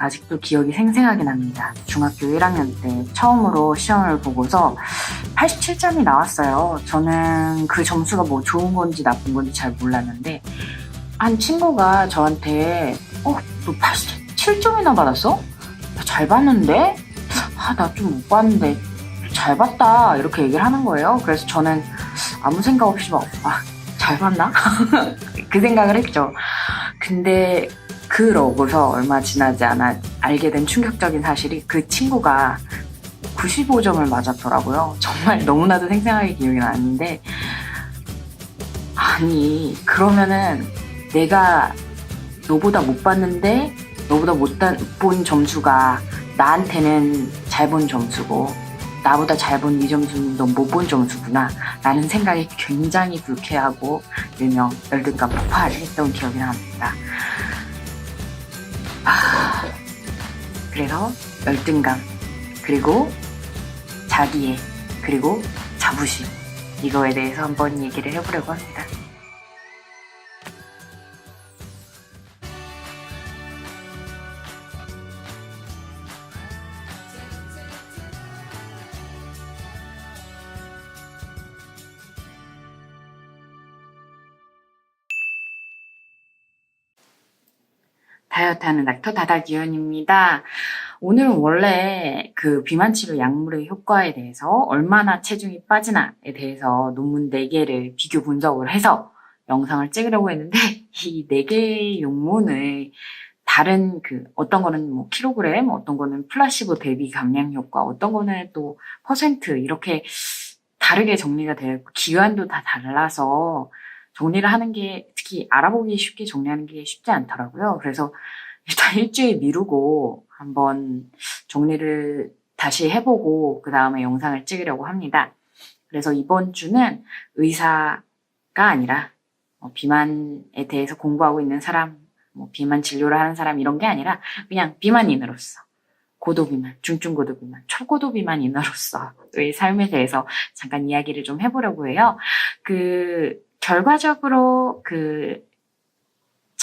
아직도 기억이 생생하게 납니다. 중학교 1학년 때 처음으로 시험을 보고서 87점이 나왔어요. 저는 그 점수가 뭐 좋은 건지 나쁜 건지 잘 몰랐는데 한 친구가 저한테 어, 너 87점이나 받았어? 야, 잘 봤는데? 아, 나 좀 못 봤는데 잘 봤다 이렇게 얘기를 하는 거예요. 그래서 저는 아무 생각 없이 막 아, 잘 봤나? 그 생각을 했죠. 근데 그러고서 얼마 지나지 않아 알게 된 충격적인 사실이 그 친구가 95점을 맞았더라고요. 정말 너무나도 생생하게 기억이 나는데 아니 그러면은 내가 너보다 못 봤는데 너보다 못 본 점수가 나한테는 잘 본 점수고 나보다 잘 본 이 점수는 넌 못 본 점수구나 라는 생각이 굉장히 불쾌하고 일명 열등감 폭발을 했던 기억이 납니다. 그래서 열등감 그리고 자기애 그리고 자부심 이거에 대해서 한번 얘기를 해보려고 합니다. 다이어트하는 닥터 다다기현입니다. 오늘은 원래 그 비만 치료 약물의 효과에 대해서 얼마나 체중이 빠지나에 대해서 논문 4개를 비교 분석을 해서 영상을 찍으려고 했는데 이 4개의 논문을 다른 그 어떤 거는 뭐 킬로그램, 어떤 거는 플라시보 대비 감량 효과, 어떤 거는 또 퍼센트 이렇게 다르게 정리가 되어 있고 기관도 다 달라서 정리를 하는 게 특히 알아보기 쉽게 정리하는 게 쉽지 않더라고요. 그래서 일단 일주일 미루고 한번 정리를 다시 해보고 그 다음에 영상을 찍으려고 합니다. 그래서 이번 주는 의사가 아니라 뭐 비만에 대해서 공부하고 있는 사람, 뭐 비만 진료를 하는 사람 이런 게 아니라 그냥 비만인으로서 고도비만, 중증고도비만, 초고도비만인으로서의 삶에 대해서 잠깐 이야기를 좀 해보려고 해요. 그 결과적으로 그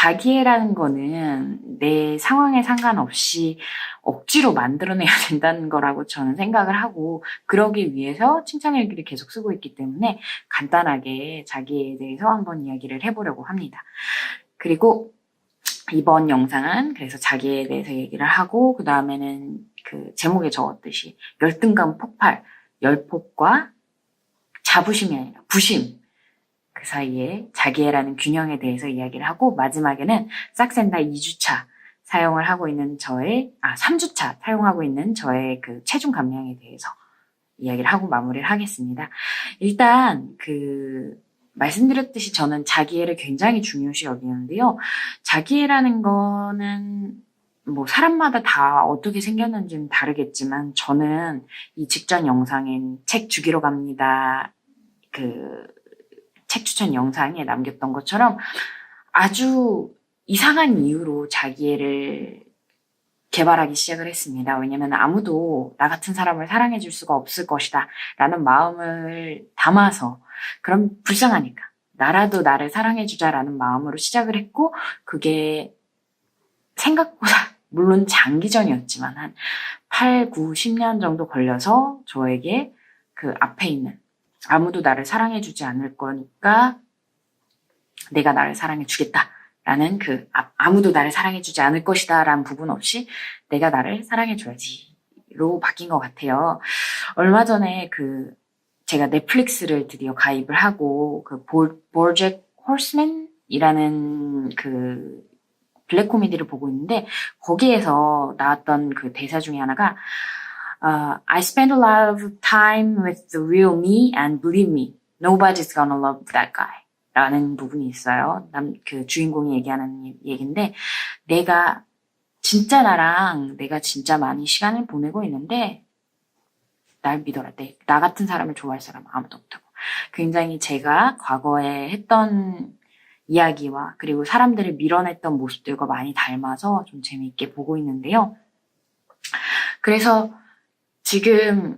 자기애라는 거는 내 상황에 상관없이 억지로 만들어내야 된다는 거라고 저는 생각을 하고 그러기 위해서 칭찬일기를 계속 쓰고 있기 때문에 간단하게 자기에 대해서 한번 이야기를 해보려고 합니다. 그리고 이번 영상은 그래서 자기에 대해서 얘기를 하고 그 다음에는 그 제목에 적었듯이 열등감 폭발, 열폭과 자부심이 아니라 부심 그 사이에 자기애라는 균형에 대해서 이야기를 하고 마지막에는 싹센다 2주차 사용을 하고 있는 저의 아 3주차 사용하고 있는 저의 그 체중 감량에 대해서 이야기를 하고 마무리를 하겠습니다. 일단 그 말씀드렸듯이 저는 자기애를 굉장히 중요시 여기는데요. 자기애라는 거는 뭐 사람마다 다 어떻게 생겼는지는 다르겠지만 저는 이 직전 영상인 책 주기로 갑니다. 그책 추천 영상에 남겼던 것처럼 아주 이상한 이유로 자기애를 개발하기 시작을 했습니다. 왜냐면 아무도 나 같은 사람을 사랑해 줄 수가 없을 것이다. 라는 마음을 담아서 그럼 불쌍하니까. 나라도 나를 사랑해 주자라는 마음으로 시작을 했고 그게 생각보다 물론 장기전이었지만 한 8, 9, 10년 정도 걸려서 저에게 그 앞에 있는 아무도 나를 사랑해 주지 않을 거니까 내가 나를 사랑해 주겠다. 라는 그 아, 무도 나를 사랑해 주지 않을 것이다 라는 부분 없이 내가 나를 사랑해 줘야지 로 바뀐 것 같아요. 얼마 전에 그 제가 넷플릭스를 드디어 가입을 하고 그 볼잭 홀스맨이라는 그 블랙 코미디를 보고 있는데 거기에서 나왔던 그 대사 중에 하나가 uh, I spend a lot of time with the real me and believe me, nobody's gonna love that guy. 라는 부분이 있어요. 남, 그 주인공이 얘기하는 얘기인데, 내가 진짜 나랑 내가 진짜 많이 시간을 보내고 있는데, 날 믿어라. 내, 나 같은 사람을 좋아할 사람 아무도 없다고. 굉장히 제가 과거에 했던 이야기와 그리고 사람들을 밀어냈던 모습들과 많이 닮아서 좀 재미있게 보고 있는데요. 그래서 지금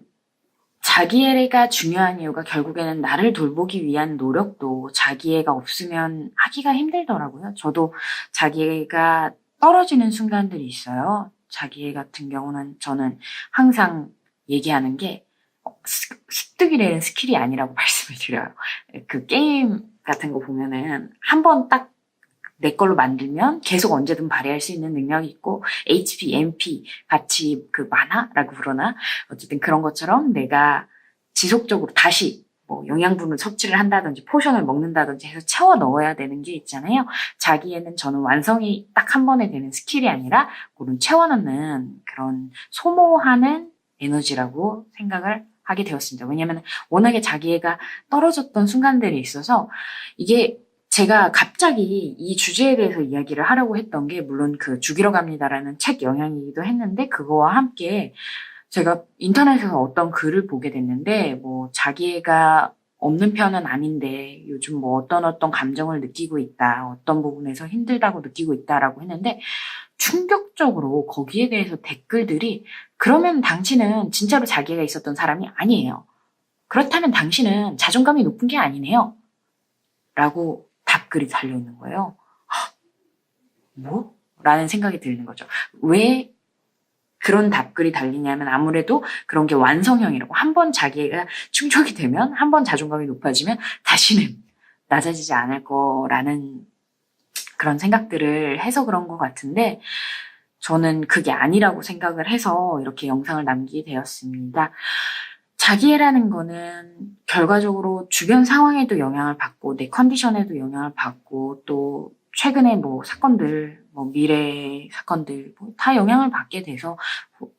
자기애가 중요한 이유가 결국에는 나를 돌보기 위한 노력도 자기애가 없으면 하기가 힘들더라고요. 저도 자기애가 떨어지는 순간들이 있어요. 자기애 같은 경우는 저는 항상 얘기하는 게 습득이라는 스킬이 아니라고 말씀을 드려요. 그 게임 같은 거 보면은 한 번 딱 내 걸로 만들면 계속 언제든 발휘할 수 있는 능력이 있고 HP, MP 같이 그 만화라고 그러나 어쨌든 그런 것처럼 내가 지속적으로 다시 뭐 영양분을 섭취를 한다든지 포션을 먹는다든지 해서 채워 넣어야 되는 게 있잖아요. 자기에는 저는 완성이 딱 한 번에 되는 스킬이 아니라 그런 채워 넣는 그런 소모하는 에너지라고 생각을 하게 되었습니다. 왜냐하면 워낙에 자기애가 떨어졌던 순간들이 있어서 이게 제가 갑자기 이 주제에 대해서 이야기를 하려고 했던 게 물론 그 죽이러 갑니다라는 책 영향이기도 했는데 그거와 함께 제가 인터넷에서 어떤 글을 보게 됐는데 뭐 자기애가 없는 편은 아닌데 요즘 뭐 어떤 어떤 감정을 느끼고 있다 어떤 부분에서 힘들다고 느끼고 있다라고 했는데 충격적으로 거기에 대해서 댓글들이 그러면 당신은 진짜로 자기가 있었던 사람이 아니에요. 그렇다면 당신은 자존감이 높은 게 아니네요. 라고 답글이 달려 있는 거예요. 헉, 뭐? 라는 생각이 드는 거죠. 왜 그런 답글이 달리냐면 아무래도 그런 게 완성형이라고 한 번 자기가 충족이 되면 한 번 자존감이 높아지면 다시는 낮아지지 않을 거라는 그런 생각들을 해서 그런 것 같은데 저는 그게 아니라고 생각을 해서 이렇게 영상을 남기게 되었습니다. 자기애라는 거는 결과적으로 주변 상황에도 영향을 받고 내 컨디션에도 영향을 받고 또 최근에 뭐 사건들, 뭐 미래 사건들 뭐 다 영향을 받게 돼서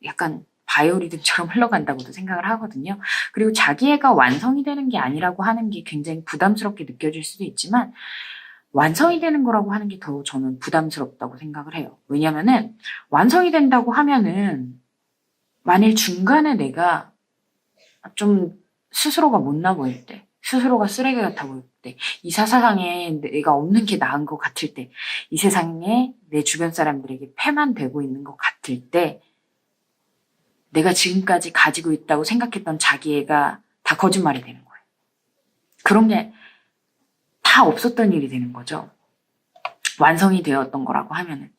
약간 바이오리듬처럼 흘러간다고도 생각을 하거든요. 그리고 자기애가 완성이 되는 게 아니라고 하는 게 굉장히 부담스럽게 느껴질 수도 있지만 완성이 되는 거라고 하는 게 더 저는 부담스럽다고 생각을 해요. 왜냐면은 완성이 된다고 하면은 만일 중간에 내가 좀 스스로가 못나 보일 때, 스스로가 쓰레기 같아 보일 때, 이 세상에 내가 없는 게 나은 것 같을 때, 이 세상에 내 주변 사람들에게 패만 되고 있는 것 같을 때, 내가 지금까지 가지고 있다고 생각했던 자기애가 다 거짓말이 되는 거예요. 그런 게 다 없었던 일이 되는 거죠. 완성이 되었던 거라고 하면은.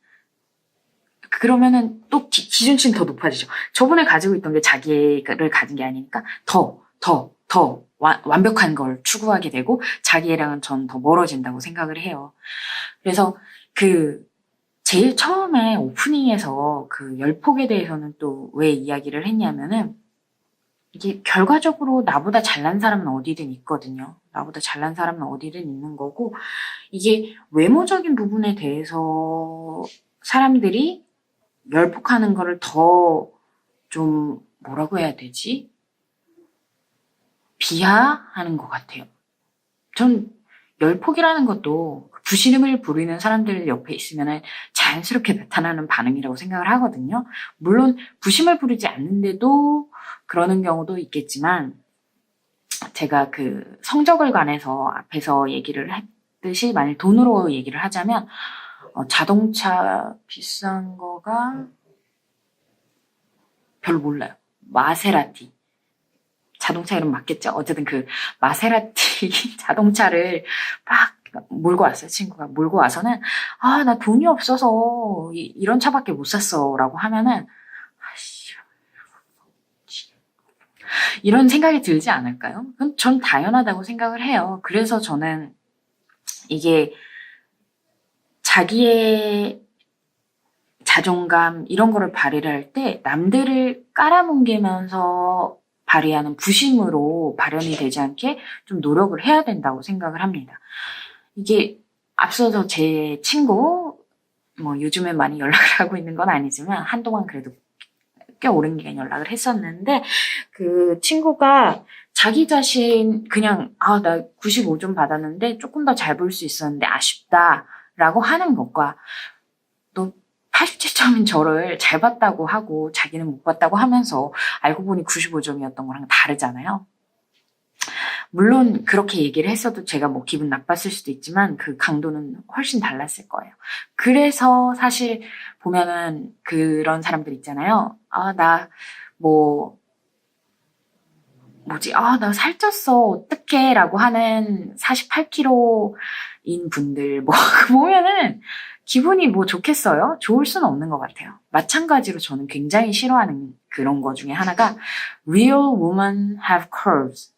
그러면은 또 기, 기준치는 더 높아지죠. 저번에 가지고 있던 게 자기애를 가진 게 아니니까 더, 더, 더 와- 완벽한 걸 추구하게 되고 자기애랑은 전 더 멀어진다고 생각을 해요. 그래서 그 제일 처음에 오프닝에서 그 열폭에 대해서는 또 왜 이야기를 했냐면은 이게 결과적으로 나보다 잘난 사람은 어디든 있거든요. 나보다 잘난 사람은 어디든 있는 거고 이게 외모적인 부분에 대해서 사람들이 열폭하는 거를 더 좀 뭐라고 해야 되지? 비하하는 것 같아요. 전 열폭이라는 것도 부신음을 부리는 사람들 옆에 있으면 자연스럽게 나타나는 반응이라고 생각을 하거든요. 물론 부심을 부리지 않는데도 그러는 경우도 있겠지만 제가 그 성적을 관해서 앞에서 얘기를 했듯이 만약 돈으로 얘기를 하자면 어, 자동차 비싼 거가 별로 몰라요. 마세라티. 자동차 이름 맞겠죠? 어쨌든 그 마세라티 자동차를 막 몰고 왔어요, 친구가. 몰고 와서는, 아, 나 돈이 없어서 이, 이런 차밖에 못 샀어. 라고 하면은, 이런 생각이 들지 않을까요? 전 당연하다고 생각을 해요. 그래서 저는 이게 자기의 자존감 이런 거를 발휘를 할 때 남들을 깔아뭉개면서 발휘하는 부심으로 발현이 되지 않게 좀 노력을 해야 된다고 생각을 합니다. 이게 앞서서 제 친구 뭐 요즘에 많이 연락을 하고 있는 건 아니지만 한동안 그래도 꽤 오랜 기간 연락을 했었는데 그 친구가 자기 자신 그냥 아 나 95점 받았는데 조금 더 잘 볼 수 있었는데 아쉽다 라고 하는 것과 또 87점인 저를 잘 봤다고 하고 자기는 못 봤다고 하면서 알고 보니 95점이었던 거랑 다르잖아요. 물론 그렇게 얘기를 했어도 제가 뭐 기분 나빴을 수도 있지만 그 강도는 훨씬 달랐을 거예요. 그래서 사실 보면은 그런 사람들 있잖아요. 아, 나 뭐 뭐지? 아, 나 살쪘어. 어떡해? 라고 하는 48kg 인 분들 뭐 보면은 기분이 뭐 좋겠어요? 좋을 수는 없는 것 같아요. 마찬가지로 저는 굉장히 싫어하는 그런 거 중에 하나가 real women have curves.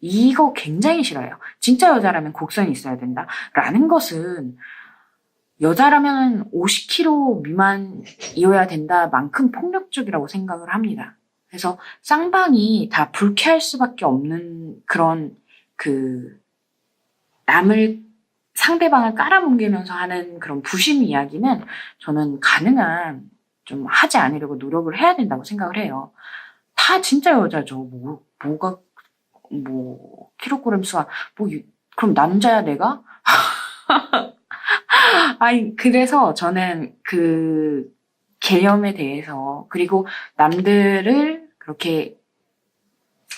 이거 굉장히 싫어요. 진짜 여자라면 곡선이 있어야 된다. 라는 것은 여자라면 50kg 미만이어야 된다 만큼 폭력적이라고 생각을 합니다. 그래서 쌍방이 다 불쾌할 수밖에 없는 그런 그 남을 상대방을 깔아뭉개면서 하는 그런 부심 이야기는 저는 가능한 좀 하지 않으려고 노력을 해야 된다고 생각을 해요. 다 진짜 여자죠. 뭐 뭐가 뭐 킬로그램 수와 뭐 유- 그럼 남자야 내가? 아니 그래서 저는 그 개념에 대해서 그리고 남들을 그렇게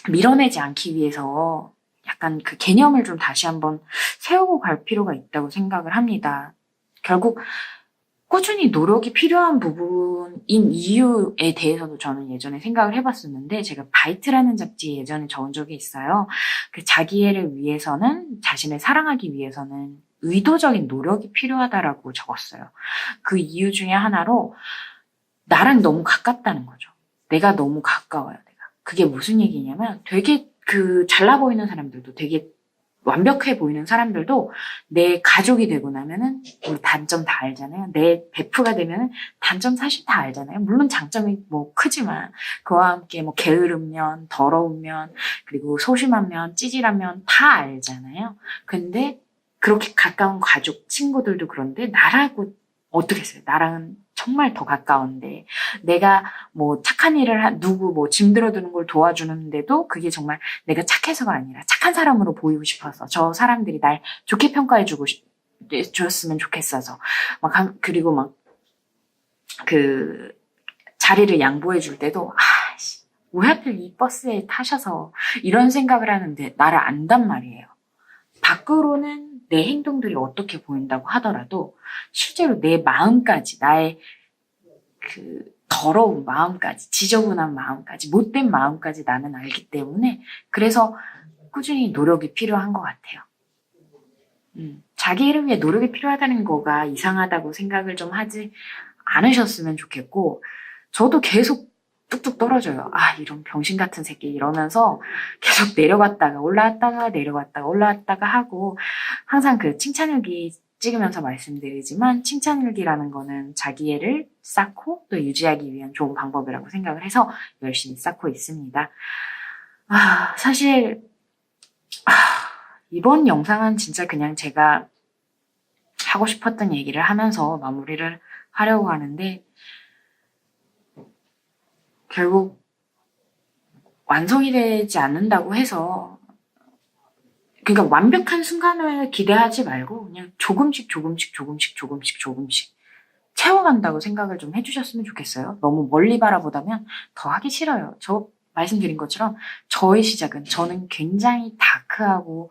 밀어내지 않기 위해서 약간 그 개념을 좀 다시 한번 세우고 갈 필요가 있다고 생각을 합니다. 결국 꾸준히 노력이 필요한 부분인 이유에 대해서도 저는 예전에 생각을 해봤었는데 제가 바이트라는 잡지에 예전에 적은 적이 있어요. 그 자기애를 위해서는 자신을 사랑하기 위해서는 의도적인 노력이 필요하다라고 적었어요. 그 이유 중에 하나로 나랑 너무 가깝다는 거죠. 내가 너무 가까워요, 내가. 그게 무슨 얘기냐면 되게 그 잘나 보이는 사람들도 되게 완벽해 보이는 사람들도 내 가족이 되고 나면은 우리 단점 다 알잖아요. 내 베프가 되면은 단점 사실 다 알잖아요. 물론 장점이 뭐 크지만 그와 함께 뭐 게으른 면, 더러운 면, 그리고 소심한 면, 찌질한 면 다 알잖아요. 근데 그렇게 가까운 가족, 친구들도 그런데 나라고 어떻게 했어요? 나랑은 정말 더 가까운데 내가 뭐 착한 일을 한 누구 뭐 짐 들어두는 걸 도와주는데도 그게 정말 내가 착해서가 아니라 착한 사람으로 보이고 싶어서 저 사람들이 날 좋게 평가해주고 싶, 줬으면 좋겠어서 막 한- 그리고 막 그 자리를 양보해 줄 때도 아씨 왜 하필 이 버스에 타셔서 이런 생각을 하는데 나를 안단 말이에요. 밖으로는 내 행동들이 어떻게 보인다고 하더라도 실제로 내 마음까지 나의 그 더러운 마음까지 지저분한 마음까지 못된 마음까지 나는 알기 때문에 그래서 꾸준히 노력이 필요한 것 같아요. 음, 자기 이름 위해 노력이 필요하다는 거가 이상하다고 생각을 좀 하지 않으셨으면 좋겠고 저도 계속 뚝뚝 떨어져요. 아 이런 병신 같은 새끼 이러면서 계속 내려갔다가 올라왔다가 내려갔다가 올라왔다가 하고 항상 그 칭찬일기 찍으면서 말씀드리지만 칭찬일기라는 거는 자기애를 쌓고 또 유지하기 위한 좋은 방법이라고 생각을 해서 열심히 쌓고 있습니다. 아, 사실 아, 이번 영상은 진짜 그냥 제가 하고 싶었던 얘기를 하면서 마무리를 하려고 하는데 결국 완성이 되지 않는다고 해서 그러니까 완벽한 순간을 기대하지 말고 그냥 조금씩 조금씩 조금씩 조금씩 조금씩 채워간다고 생각을 좀 해주셨으면 좋겠어요. 너무 멀리 바라보다면 더 하기 싫어요. 저 말씀드린 것처럼 저의 시작은 저는 굉장히 다크하고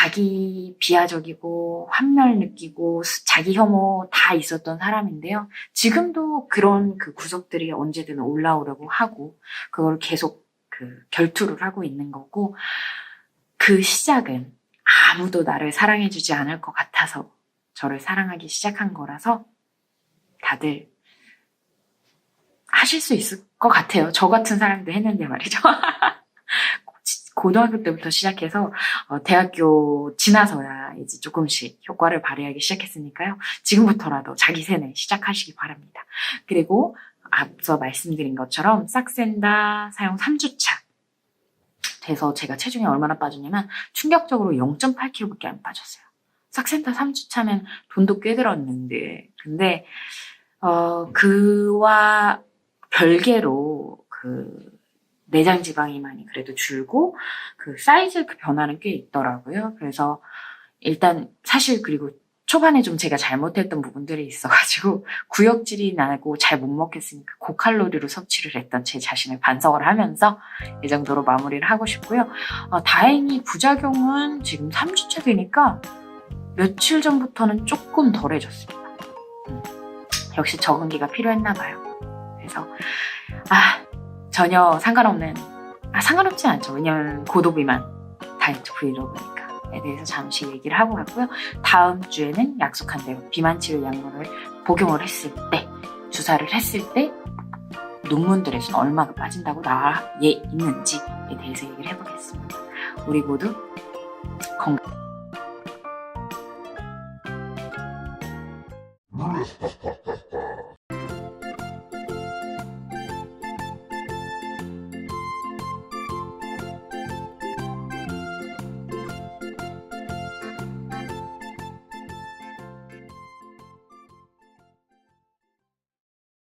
자기 비하적이고 환멸 느끼고 스- 자기 혐오 다 있었던 사람인데요. 지금도 그런 그 구석들이 언제든 올라오려고 하고 그걸 계속 그 결투를 하고 있는 거고 그 시작은 아무도 나를 사랑해주지 않을 것 같아서 저를 사랑하기 시작한 거라서 다들 하실 수 있을 것 같아요. 저 같은 사람도 했는데 말이죠. 고등학교 때부터 시작해서 어, 대학교 지나서야 이제 조금씩 효과를 발휘하기 시작했으니까요. 지금부터라도 자기 세뇌 시작하시기 바랍니다. 그리고 앞서 말씀드린 것처럼 싹센다 사용 3주차 돼서 제가 체중이 얼마나 빠졌냐면 충격적으로 0.8kg밖에 안 빠졌어요. 싹센터 3주차면 돈도 꽤 들었는데 근데 어 그와 별개로 그 내장 지방이 많이 그래도 줄고 그 사이즈 그 변화는 꽤 있더라고요. 그래서 일단 사실 그리고 초반에 좀 제가 잘못했던 부분들이 있어가지고 구역질이 나고 잘 못 먹겠으니까 고칼로리로 섭취를 했던 제 자신을 반성을 하면서 이 정도로 마무리를 하고 싶고요. 어, 다행히 부작용은 지금 3주차 되니까 며칠 전부터는 조금 덜해졌습니다. 음, 역시 적응기가 필요했나 봐요. 그래서 아 전혀 상관없는 아 상관없지 않죠. 왜냐면 고도비만 다이어트 브이로그니까 대해서 잠시 얘기를 하고 갔고요. 다음 주에는 약속한 대로 비만 치료 약물을 복용을 했을 때, 주사를 했을 때 논문들에서는 얼마가 빠진다고 나와 예 있는지에 대해서 얘기를 해보겠습니다. 우리 모두 건강.